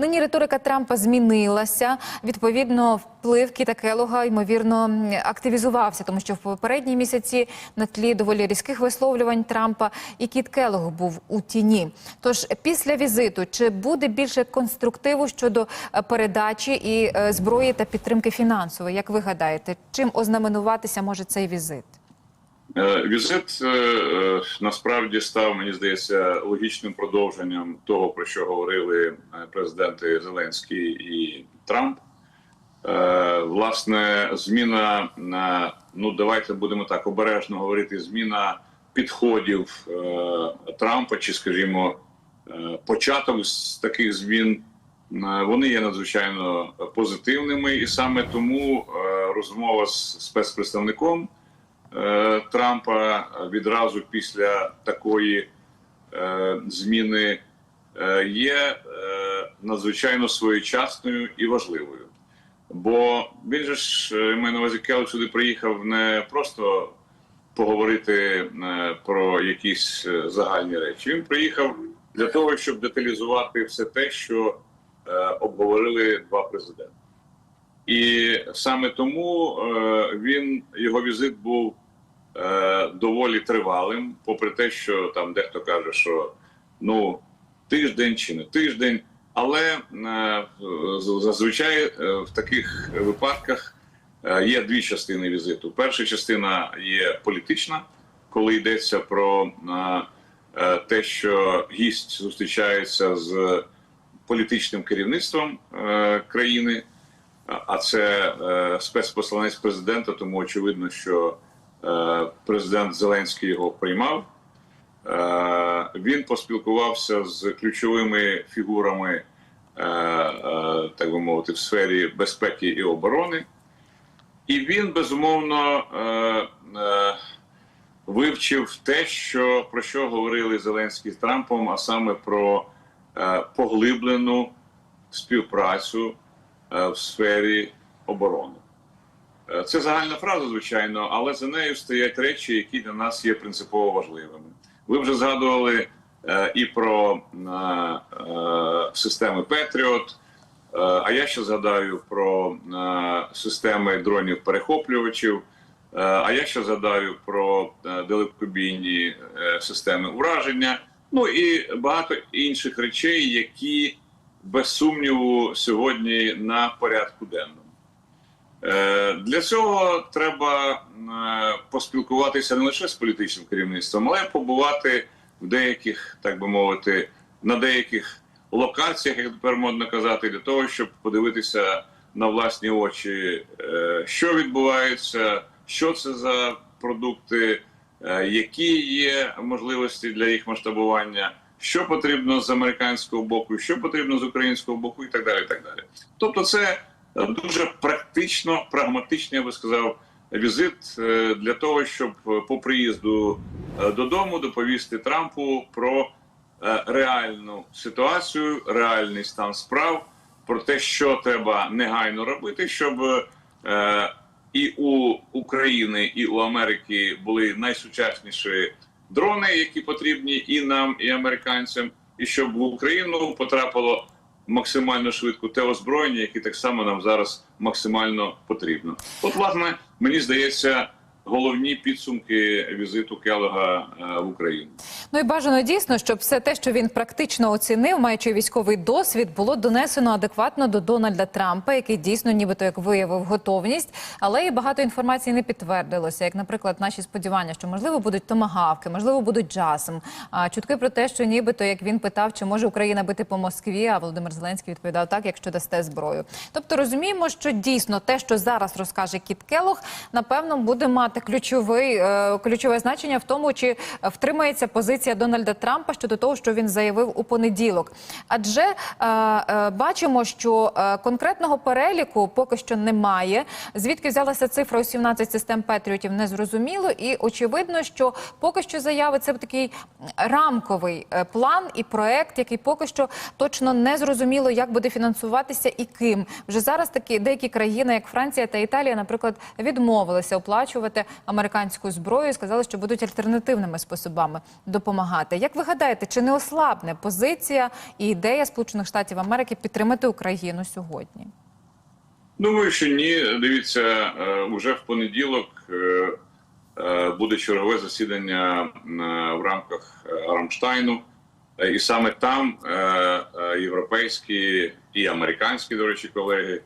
Нині риторика Трампа змінилася. Відповідно, вплив Кіта Келога ймовірно активізувався, тому що в попередні місяці на тлі доволі різких висловлювань Трампа і Кіт Келог був у тіні. Тож після візиту чи буде більше конструктиву щодо е, передачі і е, зброї та підтримки фінансової? Як ви гадаєте, чим ознаменуватися може цей візит? Е, Візит е, е, насправді став, мені здається, логічним продовженням того, про що говорили президенти Зеленський і Трамп. Власне, зміна на ну давайте будемо так обережно говорити. Зміна підходів Трампа, чи, скажімо, початок з таких змін. Вони є надзвичайно позитивними, і саме тому розмова з спецпредставником Трампа відразу після такої е, зміни е, є е, надзвичайно своєчасною і важливою. Бо він же ж е, маю на увазі Келл сюди приїхав не просто поговорити е, про якісь е, загальні речі. Він приїхав для того, щоб деталізувати все те, що е, обговорили два президенти. І саме тому е, він його візит був е, доволі тривалим, попри те, що там дехто каже, що ну тиждень чи не тиждень. Але е, зазвичай в таких випадках є дві частини візиту. Перша частина є політична, коли йдеться про те, що гість зустрічається з політичним керівництвом країни. А це е, спецпосланець президента, тому очевидно, що е, президент Зеленський його приймав. Е, він поспілкувався з ключовими фігурами, е, е, так би мовити, в сфері безпеки і оборони. І він безумовно е, е, вивчив те, що про що говорили Зеленський з Трампом, а саме про е, поглиблену співпрацю в сфері оборони. Е, Це загальна фраза, звичайно, але за нею стоять речі, які для нас є принципово важливими. Ви вже згадували е, і про е, е, системи Петріот. Е, А я ще згадаю про е, системи дронів-перехоплювачів. Е, А я ще згадаю про е, далекобійні е, системи ураження. Ну і багато інших речей, які без сумніву сьогодні на порядку денному. Е, Для цього треба е, поспілкуватися не лише з політичним керівництвом, але й побувати в деяких, так би мовити, на деяких локаціях, як тепер модно казати, для того, щоб подивитися на власні очі, е, що відбувається, що це за продукти, які є можливості для їх масштабування, що потрібно з американського боку, що потрібно з українського боку, і так далі. І так далі. Тобто, це е, дуже практично, прагматичний, я би сказав, візит е, для того, щоб е, по приїзду додому доповісти Трампу про реальну ситуацію, реальний стан справ, про те, що треба негайно робити, щоб і у України, і у Америки були найсучасніші дрони, які потрібні і нам, і американцям, і щоб в Україну потрапило максимально швидко те озброєння, яке так само нам зараз максимально потрібно. От, власне, мені здається, головні підсумки візиту Келога е, в Україну. Ну і бажано дійсно, щоб все те, що він практично оцінив, маючи військовий досвід, було донесено адекватно до Дональда Трампа, який дійсно, нібито як виявив готовність, але і багато інформації не підтвердилося. Як, наприклад, наші сподівання, що можливо будуть томагавки, можливо, будуть джасом. А чутки про те, що нібито як він питав, чи може Україна бити по Москві, а Володимир Зеленський відповідав так, якщо дасте зброю. Тобто розуміємо, що дійсно те, що зараз розкаже Кіт Келох, напевно, буде мати ключовий е, ключове значення в тому, чи втримається позиція Дональда Трампа щодо того, що він заявив у понеділок. Адже е, е, бачимо, що конкретного переліку поки що немає. Звідки взялася цифра у 17 систем Петріотів, не зрозуміло. І очевидно, що поки що заяви це такий рамковий план і проект, який поки що точно не зрозуміло, як буде фінансуватися і ким. Вже зараз такі деякі країни, як Франція та Італія, наприклад, відмовилися оплачувати американську зброю сказали, що будуть альтернативними способами допомагати. Як ви гадаєте, чи не ослабне позиція і ідея Сполучених Штатів Америки підтримати Україну сьогодні? Думаю, що ні. Дивіться, е, уже в понеділок е, е, буде чергове засідання в рамках Рамштайну, і саме там європейські і американські, до речі, колеги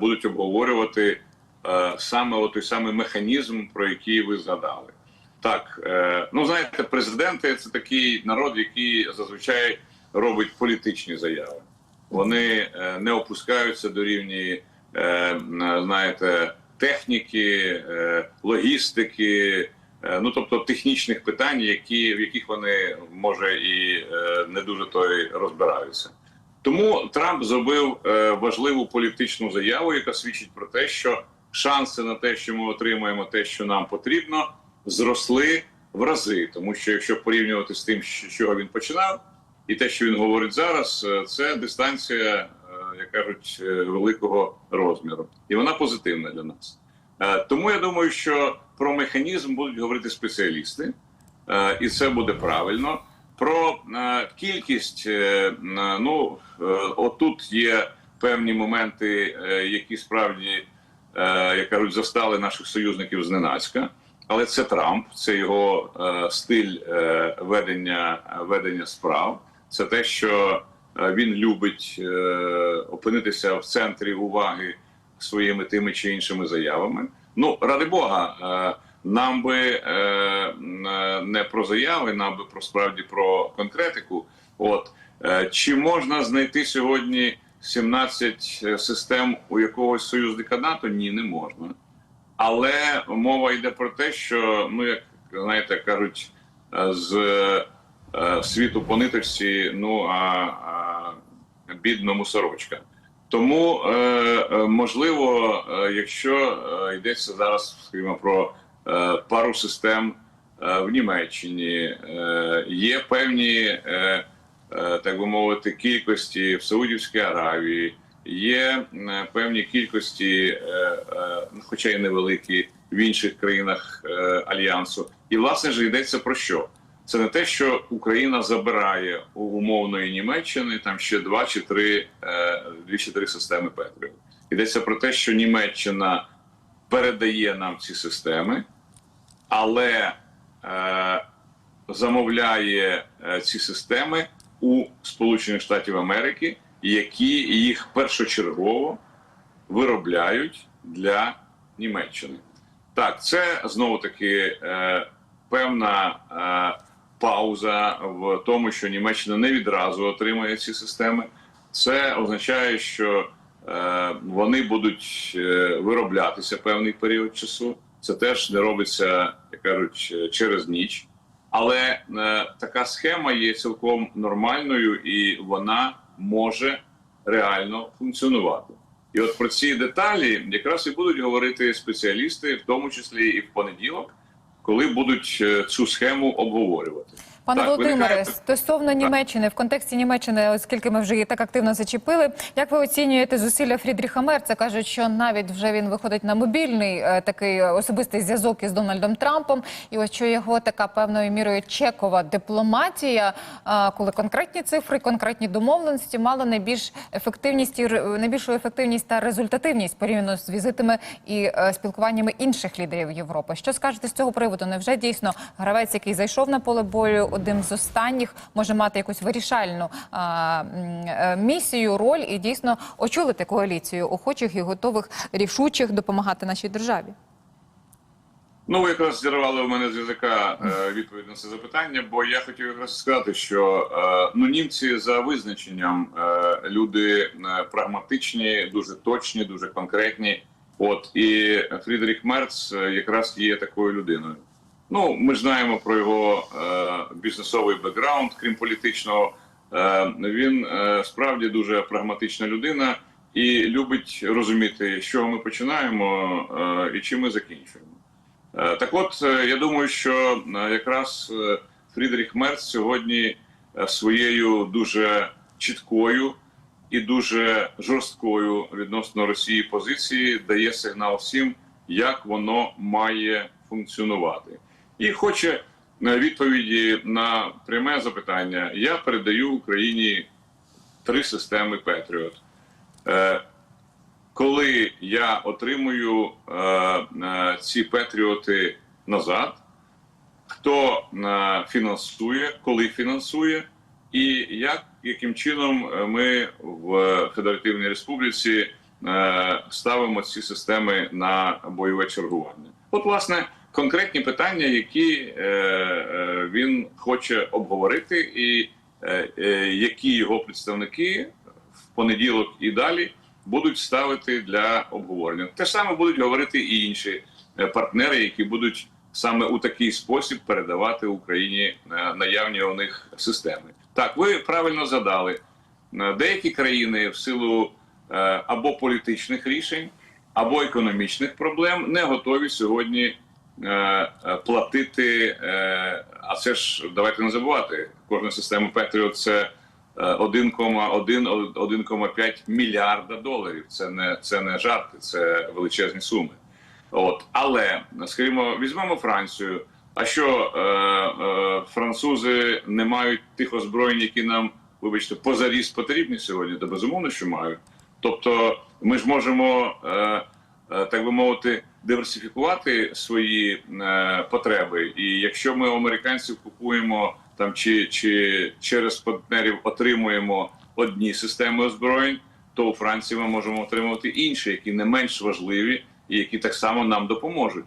будуть обговорювати е, саме той самий механізм, про який ви згадали. Так, е, ну знаєте, президенти це такий народ, який зазвичай робить політичні заяви. Вони е, не опускаються до рівні, знаєте, техніки, логістики, ну тобто технічних питань, які в яких вони може і не дуже то й розбираються. Тому Трамп зробив важливу політичну заяву, яка свідчить про те, що шанси на те, що ми отримаємо те, що нам потрібно, зросли в рази. Тому що якщо порівнювати з тим, з чого він починав, і те, що він говорить зараз, е, це дистанція, е, як кажуть, е, великого розміру, і вона позитивна для нас. Тому я думаю, що про механізм будуть говорити спеціалісти, і це буде правильно. Про кількість, ну отут є певні моменти, які справді, як кажуть, застали наших союзників зненацька. Але це Трамп, це його е, стиль е, ведення, ведення справ. Це те, що е, він любить е, опинитися в центрі уваги своїми тими чи іншими заявами. Ну, ради Бога, е, нам би е, не про заяви, нам би про справді про конкретику. От е, чи можна знайти сьогодні 17 систем у якогось союзника НАТО? Ні, не можна. Але мова йде про те, що ну як знаєте, кажуть, е, з е, світу по ниточці, ну а, а бідному сорочка. Тому е, е, можливо, е, якщо е, йдеться зараз, скажімо, про е, пару систем е, в Німеччині, е, є певні, е, е, так би мовити, кількості в Саудівській Аравії, є е, певні кількості, е, е, хоча й невеликі, в інших країнах е, альянсу. І власне ж йдеться про що? Це не те, що Україна забирає у умовної Німеччини там ще два чи три е, дві чи три системи Петрів. Йдеться про те, що Німеччина передає нам ці системи, але е, замовляє е, ці системи у Сполучених Штатів Америки, які їх першочергово виробляють для Німеччини. Так, це знову таки е, певна е, пауза в тому, що Німеччина не відразу отримає ці системи. Це означає, що е, вони будуть е, вироблятися певний період часу. Це теж не робиться, як кажуть, через ніч. Але е, така схема є цілком нормальною і вона може реально функціонувати. І от про ці деталі якраз і будуть говорити спеціалісти, в тому числі і в понеділок, коли будуть е, цю схему обговорювати. Пане Так, Володимире, виникає- стосовно Німеччини, в контексті Німеччини, оскільки ми вже її так активно зачепили, як ви оцінюєте зусилля Фрідріха Мерца? кажуть, що навіть вже він виходить на мобільний е, такий особистий зв'язок із Дональдом Трампом, і ось що його така певною мірою чекова дипломатія, е, коли конкретні цифри, конкретні домовленості мали найбільш ефективність і найбільшу ефективність та результативність порівняно з візитами і е, спілкуваннями інших лідерів Європи. Що скажете з цього приводу? Невже дійсно гравець, який зайшов на поле бою, один з останніх, може мати якусь вирішальну а, е, місію, роль і дійсно очолити коаліцію охочих і готових рішучих допомагати нашій державі? Ну, ви якраз зірвали у мене з язика е, відповідь на це запитання, бо я хотів якраз сказати, що е, ну німці за визначенням люди прагматичні, дуже точні, дуже конкретні. От і Фрідріх Мерц якраз є такою людиною. Ну, ми знаємо про його е, бізнесовий бекграунд, крім політичного. Е, він е, справді дуже прагматична людина і любить розуміти, з чого ми починаємо е, і чим ми закінчуємо. Е, Так от, е, я думаю, що е, якраз е, Фрідріх Мерц сьогодні е, своєю дуже чіткою і дуже жорсткою відносно Росії позиції дає сигнал всім, як воно має функціонувати, і хоче е, відповіді на пряме запитання. Я передаю Україні три системи Петріот. Е, коли я отримую е, ці Петріоти назад, хто фінансує, коли фінансує, і як яким чином ми в Федеративній Республіці ставимо ці системи на бойове чергування? От, власне, конкретні питання, які е, е, він хоче обговорити, і е, які його представники в понеділок і далі будуть ставити для обговорення. Те саме будуть говорити і інші партнери, які будуть саме у такий спосіб передавати Україні наявні у них системи. Так, ви правильно задали. Деякі країни в силу або політичних рішень, або економічних проблем не готові сьогодні платити. е, А це ж давайте не забувати. Кожна система Петріот це е, 1,1 1,5 мільярда доларів. Це не це не жарти, це величезні суми. От але скажімо, візьмемо Францію. А що е, е, французи не мають тих озброєнь, які нам, вибачте, позаріз потрібні сьогодні? Та безумовно, що мають. Тобто, ми ж можемо, е, е, так би мовити, диверсифікувати свої е, потреби. І якщо ми американців купуємо там чи, чи через партнерів отримуємо одні системи озброєнь, то у Франції ми можемо отримувати інші, які не менш важливі і які так само нам допоможуть.